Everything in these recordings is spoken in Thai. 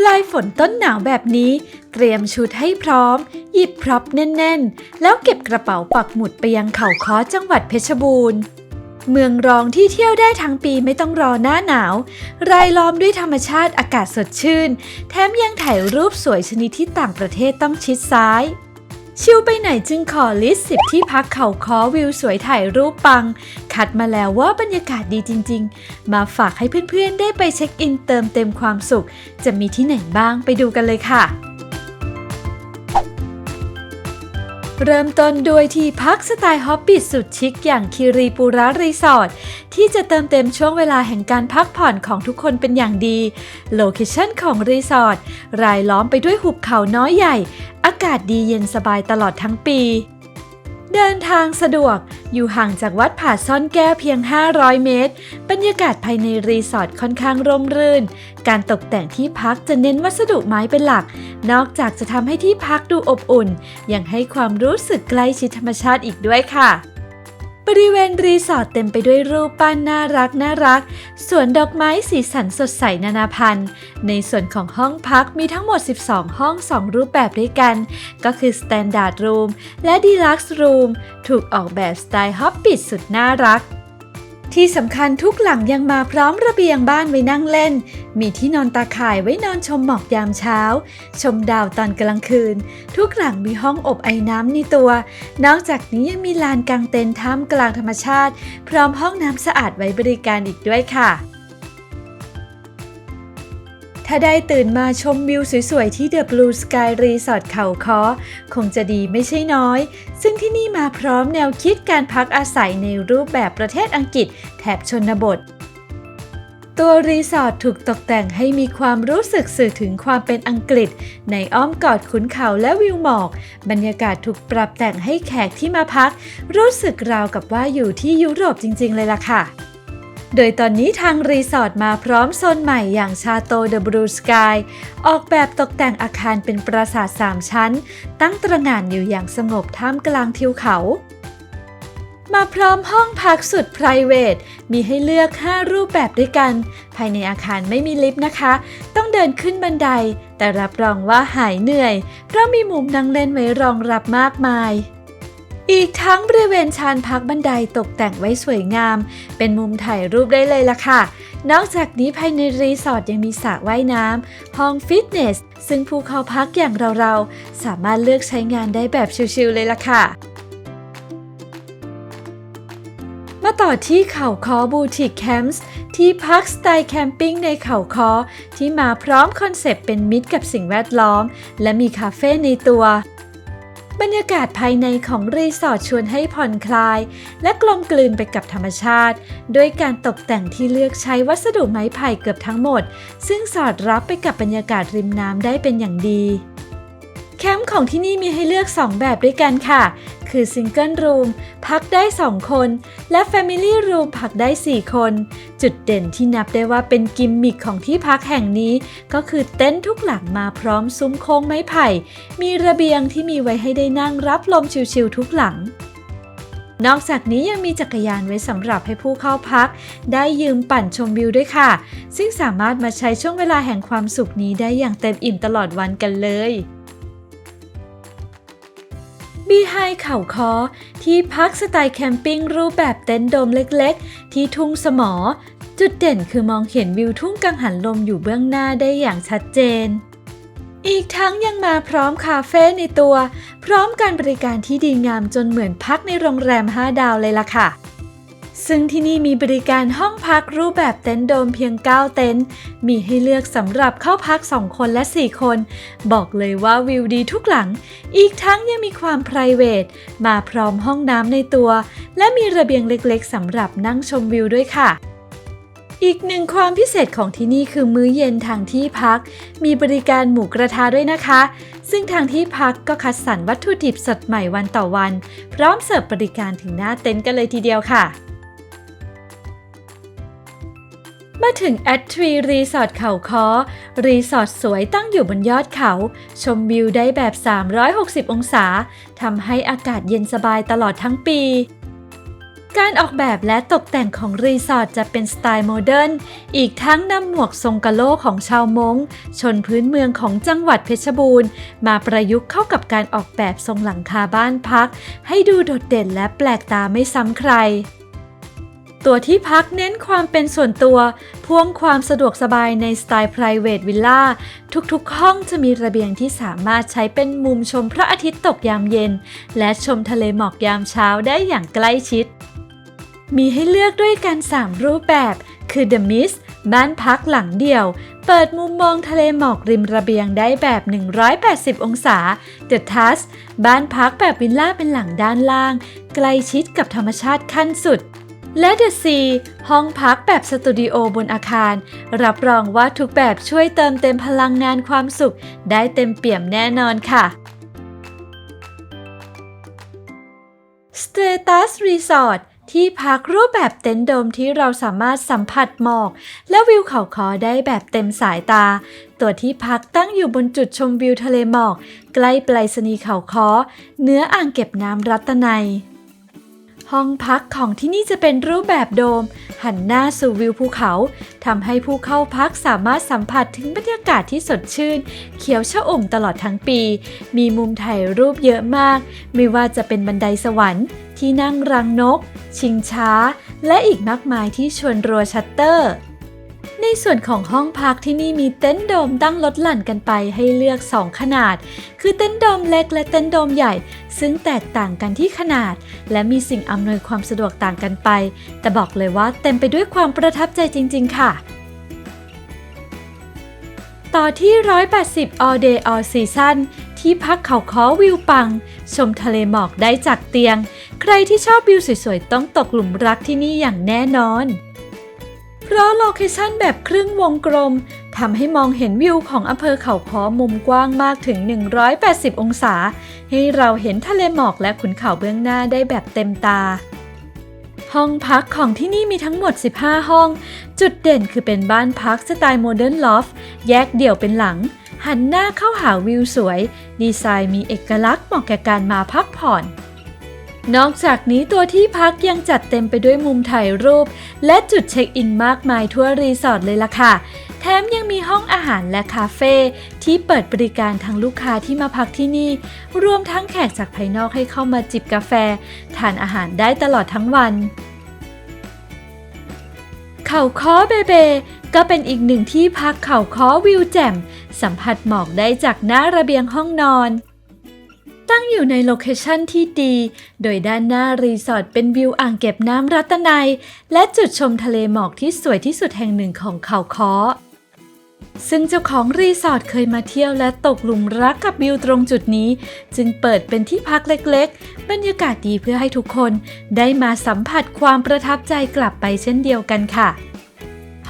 ปลายฝนต้นหนาวแบบนี้ เตรียมชุดให้พร้อม หยิบพร็อพแน่น ๆ แล้วเก็บกระเป๋าปักหมุดไปยังเขาค้อจังหวัดเพชรบูรณ์ เมืองรองที่เที่ยวได้ทั้งปีไม่ต้องรอหน้าหนาว รายล้อมด้วยธรรมชาติอากาศสดชื่น แถมยังถ่ายรูปสวยชนิดที่ต่างประเทศต้องชิดซ้าย ชิวไปไหนจึงขอลิสต์สิบที่พักเขาคอวิวสวยถ่ายรูปปัง คัดมาแล้วว่าบรรยากาศดีจริง ๆ มาฝากให้เพื่อนๆ ได้ไปเช็คอินเติมเต็มความสุข จะมีที่ไหนบ้างไปดูกันเลยค่ะ เริ่มต้นด้วยที่พักสไตล์ฮอปปิทสุดชิคอย่างคิรีปูระรีสอร์ทที่จะเติมเต็มช่วงเวลาแห่งการพักผ่อนของทุกคนเป็นอย่างดี โลเคชั่นของรีสอร์ทรายล้อมไปด้วยหุบเขาน้อยใหญ่ อากาศดีเย็นสบายตลอดทั้งปี เดินทางสะดวกอยู่ห่างจากวัดผาซ่อนแก้วเพียง 500 เมตร บรรยากาศภายในรีสอร์ทค่อนข้างร่มรื่น การตกแต่งที่พักจะเน้นวัสดุไม้เป็นหลัก นอกจากจะทำให้ที่พักดูอบอุ่น ยังให้ความรู้สึกใกล้ชิดธรรมชาติอีกด้วยค่ะ บริเวณรีสอร์ทเต็มไปด้วยรูปปั้นน่ารักน่ารัก สวนดอกไม้สีสันสดใสนานาพันธุ์ ในส่วนของห้องพักมีทั้งหมด 12 ห้อง 2 รูปแบบด้วยกัน ก็คือ Standard Room และ Deluxe Room ถูกออกแบบสไตล์ฮอปปิดสุดน่ารัก ที่สำคัญทุกหลังยังมาพร้อมระเบียงบ้านไว้นั่งเล่น มีที่นอนตาข่ายไว้นอนชมหมอกยามเช้า ชมดาวตอนกลางคืน ทุกหลังมีห้องอบไอ้น้ำในตัว นอกจากนี้ยังมีลานกางเต็นท์ท่ามกลางธรรมชาติ พร้อมห้องน้ำสะอาดไว้บริการอีกด้วยค่ะ ถ้าได้ตื่นมาชมวิวสวยๆ ที่ The Blue Sky Resort เขาคอคงจะดีไม่ใช่น้อย ซึ่งที่นี่มาพร้อมแนวคิดการพักอาศัยในรูปแบบประเทศอังกฤษแถบชนบท ตัวรีสอร์ทถูกตกแต่งให้มีความรู้สึกสื่อถึงความเป็นอังกฤษ ในอ้อมกอดขุนเขาและวิวหมอก บรรยากาศถูกปรับแต่งให้แขกที่มาพัก รู้สึกราวกับว่าอยู่ที่ยุโรปจริง ๆ เลยล่ะค่ะ โดยตอนนี้ทางรีสอร์ทมาพร้อมโซนใหม่อย่างชาโตเดอะบรูสกายออกแบบตกแต่งอาคารเป็นปราสาท3ชั้น ตั้งตระหง่านอยู่อย่างสงบท่ามกลางทิวเขา มาพร้อมห้องพักสุด p r i v a t มีให้เลือก 5 รูปแบบด้วยกัน ภายในอาคารไม่มีลิฟต์นะคะ ต้องเดินขึ้นบันได แต่รับรองว่าหายเหนื่อย เพราะมีมุมนั่งเล่นไว้รองรับมากมาย อีกทั้งบริเวณชานพักบันไดตกแต่งไว้สวยงาม เป็นมุมถ่ายรูปได้เลยล่ะค่ะ นอกจากนี้ภายในรีสอร์ทยังมีสระว่ายน้ำ ห้องฟิตเนส ซึ่งผู้เข้าพักอย่างเราๆ สามารถเลือกใช้งานได้แบบชิลๆเลยล่ะค่ะมาต่อที่เขาคอบูติกแคมป์ที่พักสไตล์แคมปิ้งในเขาคอที่มาพร้อมคอนเซปต์เป็นมิตรกับสิ่งแวดล้อม และมีคาเฟ่ในตัว บรรยากาศภายในของรีสอร์ทชวนให้ผ่อนคลาย และกลมกลืนไปกับธรรมชาติ ด้วยการตกแต่งที่เลือกใช้วัสดุไม้ไผ่เกือบทั้งหมด ซึ่งสอดรับไปกับบรรยากาศริมน้ำได้เป็นอย่างดีแคมป์ของที่นี่มีให้เลือก 2 แบบด้วยกันค่ะ คือซิงเกิลรูมพักได้ 2 คน และ Family Room พักได้ 4 คน จุดเด่นที่นับได้ว่าเป็นกิมมิคของที่พักแห่งนี้ ก็คือเต็นท์ทุกหลังมาพร้อมซุ้มโค้งไม้ไผ่ มีระเบียงที่มีไว้ให้ได้นั่งรับลมชิลๆทุกหลังนอกจากนี้ยังมีจักรยานไว้สำหรับให้ผู้เข้าพัก ได้ยืมปั่นชมวิวด้วยค่ะ ซึ่งสามารถมาใช้ช่วงเวลาแห่งความสุขนี้ได้อย่างเต็มอิ่มตลอดวันกันเลย บีไฮเขาคอ ที่พักสไตล์แคมปิ้งรูปแบบเต็นท์โดมเล็กๆ ที่ทุ่งสมอ จุดเด่นคือมองเห็นวิวทุ่งกังหันลมอยู่เบื้องหน้าได้อย่างชัดเจน อีกทั้งยังมาพร้อมคาเฟ่ในตัว พร้อมการบริการที่ดีงามจนเหมือนพักในโรงแรม 5 ดาวเลยล่ะค่ะ ซึ่งที่นี่มีบริการห้องพักรูปแบบเต็นท์โดมเพียง 9 เต็นท์ มีให้เลือกสำหรับเข้าพัก 2 คนและ 4 คน บอกเลยว่าวิวดีทุกหลัง อีกทั้งยังมีความ p r i v a t มาพร้อมห้องน้ำในตัว และมีระเบียงเล็กๆสำหรับนั่งชมวิวด้วยค่ะอีกหนึ่งความพิเศษของที่นี่คือมื้อเย็นทางที่พัก มีบริการหมูกระทะด้วยนะคะ ซึ่งทางที่พักก็คัดสรรวัตถุดิบสดใหม่วันต่อวัน พร้อมเสิร์ฟบริการถึงหน้าเต็นท์กันเลยทีเดียวค่ะาถึงแอดทรีรีสอร์ทเขาคอรีสอร์ทสวยตั้งอยู่บนยอดเขา ชมวิวได้แบบ 360 องศาทำให้อากาศเย็นสบายตลอดทั้งปี การออกแบบและตกแต่งของรีสอร์ทจะเป็นสไตล์โมเดิร์น อีกทั้งนำหมวกทรงกะโหลของชาวมง้งชนพื้นเมืองของจังหวัดเพชรบูรณ์ มาประยุกต์เข้ากับการออกแบบทรงหลังคาบ้านพัก ให้ดูโดดเด่นและแปลกตาไม่ซ้ำใคร ตัวที่พักเน้นความเป็นส่วนตัว พ่วงความสะดวกสบายในสไตล์ private villa ทุกๆ ห้องจะมีระเบียงที่สามารถใช้เป็นมุมชมพระอาทิตย์ตกยามเย็น และชมทะเลหมอกยามเช้าได้อย่างใกล้ชิด มีให้เลือกด้วยกัน 3 รูปแบบ คือ The Mist บ้านพักหลังเดี่ยว เปิดมุมมองทะเลหมอกริมระเบียงได้แบบ 180 องศา The Tusk บ้านพักแบบวิลล่าเป็นหลังด้านล่าง ใกล้ชิดกับธรรมชาติขั้นสุด และ The Sea ห้องพักแบบสตูดิโอบนอาคาร รับรองว่าทุกแบบช่วยเติมเต็มพลังงานความสุข ได้เต็มเปี่ยมแน่นอนค่ะ Status Resort ที่พักรูปแบบเต็นท์โดมที่เราสามารถสัมผัสหมอก และวิวเขาคอได้แบบเต็มสายตา ตัวที่พักตั้งอยู่บนจุดชมวิวทะเลหมอก ใกล้ปรษณีย์เขาคอเนื้ออ่างเก็บน้ำรัตนัย ห้องพักของที่นี่จะเป็นรูปแบบโดม หันหน้าสู่วิวภูเขาทำให้ผู้เข้าพักสามารถสัมผัสถึงบรรยากาศที่สดชื่น เขียวชอุ่มตลอดทั้งปี มีมุมถ่ายรูปเยอะมาก ไม่ว่าจะเป็นบันไดสวรรค์ ที่นั่งรังนก ชิงช้า และอีกมากมายที่ชวนรัวชัตเตอร์ ในส่วนของห้องพักที่นี่มีเต็นท์โดมตั้งลดหลั่นกันไปให้เลือก 2 ขนาด คือเต็นท์โดมเล็กและเต็นท์โดมใหญ่ ซึ่งแตกต่างกันที่ขนาด และมีสิ่งอำนวยความสะดวกต่างกันไป แต่บอกเลยว่าเต็มไปด้วยความประทับใจจริง ๆ ค่ะ ต่อที่ 180 all day all season ที่พักเขาค้อวิวปัง ชมทะเลหมอกได้จากเตียง ใครที่ชอบวิวสวยๆ ต้องตกหลุมรักที่นี่อย่างแน่นอน เพราะโลเคชั่นแบบครึ่งวงกลมทำให้มองเห็นวิวของอำเภอเขาค้อมุมกว้างมากถึง 180 องศา ให้เราเห็นทะเลหมอกและขุนเขาเบื้องหน้าได้แบบเต็มตา ห้องพักของที่นี่มีทั้งหมด 15 ห้อง จุดเด่นคือเป็นบ้านพักสไตล์โมเดิร์นลอฟแยกเดี่ยวเป็นหลัง หันหน้าเข้าหาวิวสวย ดีไซน์มีเอกลักษณ์เหมาะแก่การมาพักผ่อน นอกจากนี้ตัวที่พักยังจัดเต็มไปด้วยมุมถ่ายรูป และจุดเช็คอินมากมายทั่วรีสอร์ทเลยล่ะค่ะ แถมยังมีห้องอาหารและคาเฟ่ที่เปิดบริการทั้งลูกค้าที่มาพักที่นี่ รวมทั้งแขกจากภายนอกให้เข้ามาจิบกาแฟ ทานอาหารได้ตลอดทั้งวันเขาค้อเบเบ ก็เป็นอีกหนึ่งที่พักเขาค้อวิวแจ่ม สัมผัสหมอกได้จากหน้าระเบียงห้องนอน ตั้งอยู่ในโลเคชันที่ดี โดยด้านหน้ารีสอร์ทเป็นวิวอ่างเก็บน้ำรัตนัย และจุดชมทะเลหมอกที่สวยที่สุดแห่งหนึ่งของเขาค้อซึ่งเจ้าของรีสอร์ทเคยมาเที่ยวและตกหลุมรักกับวิวตรงจุดนี้ จึงเปิดเป็นที่พักเล็กๆ บรรยากาศดีเพื่อให้ทุกคน ได้มาสัมผัสความประทับใจกลับไปเช่นเดียวกันค่ะ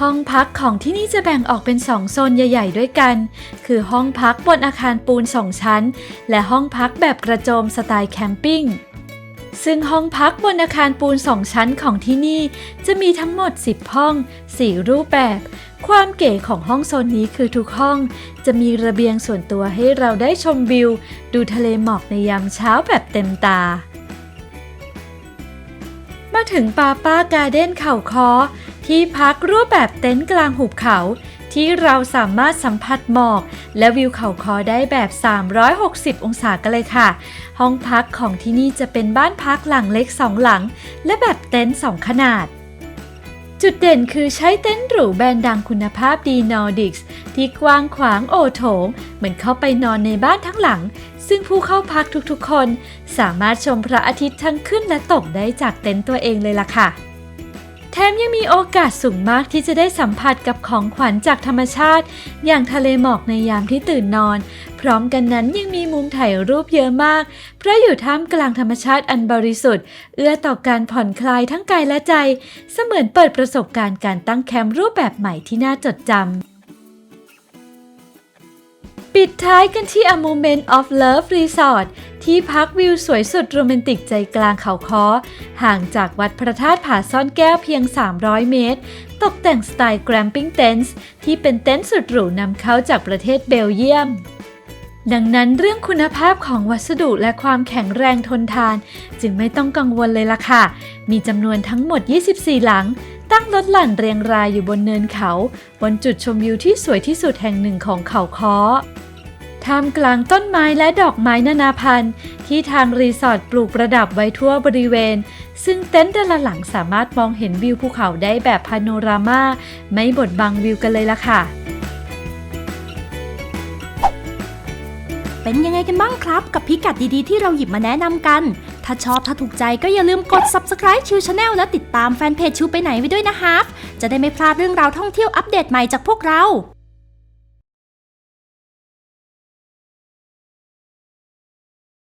ห้องพักของที่นี่จะแบ่งออกเป็น2โซนใหญ่ ๆ ด้วยกัน คือห้องพักบนอาคารปูน2ชั้น และห้องพักแบบกระโจมสไตล์แคมปิ้ง ซึ่งห้องพักบนอาคารปูน2ชั้นของที่นี่จะมีทั้งหมด 10 ห้อง 4 รูปแบบ ความเก๋ของห้องโซนนี้คือทุกห้อง จะมีระเบียงส่วนตัวให้เราได้ชมวิว ดูทะเลหมอกในยามเช้าแบบเต็มตามาถึงปาป้าการ์เด้นเข่าคอ ที่พักรูปแบบเต็นท์กลางหุบเขา ที่เราสามารถสัมผัสหมอก และวิวเขาคอได้แบบ 360 องศากันเลยค่ะ ห้องพักของที่นี่จะเป็นบ้านพักหลังเล็กสองหลัง และแบบเต็นท์สองขนาดจุดเด่นคือใช้เต็นท์หรูแบรนด์ดังคุณภาพดีนอร์ดิกส์ที่กว้างขวางโอโถง เหมือนเข้าไปนอนในบ้านทั้งหลัง ซึ่งผู้เข้าพักทุกๆคน สามารถชมพระอาทิตย์ทั้งขึ้นและตกได้จากเต็นท์ตัวเองเลยล่ะค่ะ แถมยังมีโอกาสสูงมากที่จะได้สัมผัสกับของขวัญจากธรรมชาติ อย่างทะเลหมอกในยามที่ตื่นนอน พร้อมกันนั้นยังมีมุมถ่ายรูปเยอะมาก เพราะอยู่ท่ามกลางธรรมชาติอันบริสุทธิ์ เอื้อต่อการผ่อนคลายทั้งกายและใจ เสมือนเปิดประสบการณ์การตั้งแคมป์รูปแบบใหม่ที่น่าจดจำ ปิดท้ายกันที่ A Moment of Love Resort ที่พักวิวสวยสุดโรแมนติกใจกลางเขาค้อ ห่างจากวัดพระธาตุผาซ่อนแก้วเพียง 300 เมตร ตกแต่งสไตล์ Glamping Tents ที่เป็นเต็นท์สุดหรูนำเข้าจากประเทศเบลเยียม ดังนั้นเรื่องคุณภาพของวัสดุและความแข็งแรงทนทาน จึงไม่ต้องกังวลเลยล่ะค่ะ มีจำนวนทั้งหมด 24 หลัง ตั้งรถหลั่นเรียงรายอยู่บนเนินเขา บนจุดชมวิวที่สวยที่สุดแห่งหนึ่งของเขาค้อท่ามกลางต้นไม้และดอกไม้นานาพันธุ์ที่ทางรีสอร์ทปลูกประดับไว้ทั่วบริเวณ ซึ่งเต็นท์แต่ละหลังสามารถมองเห็นวิวภูเขาได้แบบพาโนรามาไม่บดบังวิวกันเลยล่ะค่ะ เป็นยังไงกันบ้างครับ กับพิกัดดีๆที่เราหยิบมาแนะนำกันถ้าชอบถ้าถูกใจก็อย่าลืมกด subscribe ชิวชาแนลและติดตามแฟนเพจชิวไปไหนไว้ด้วยนะคะจะได้ไม่พลาดเรื่องราวท่องเที่ยวอัปเดตใหม่จากพวกเรา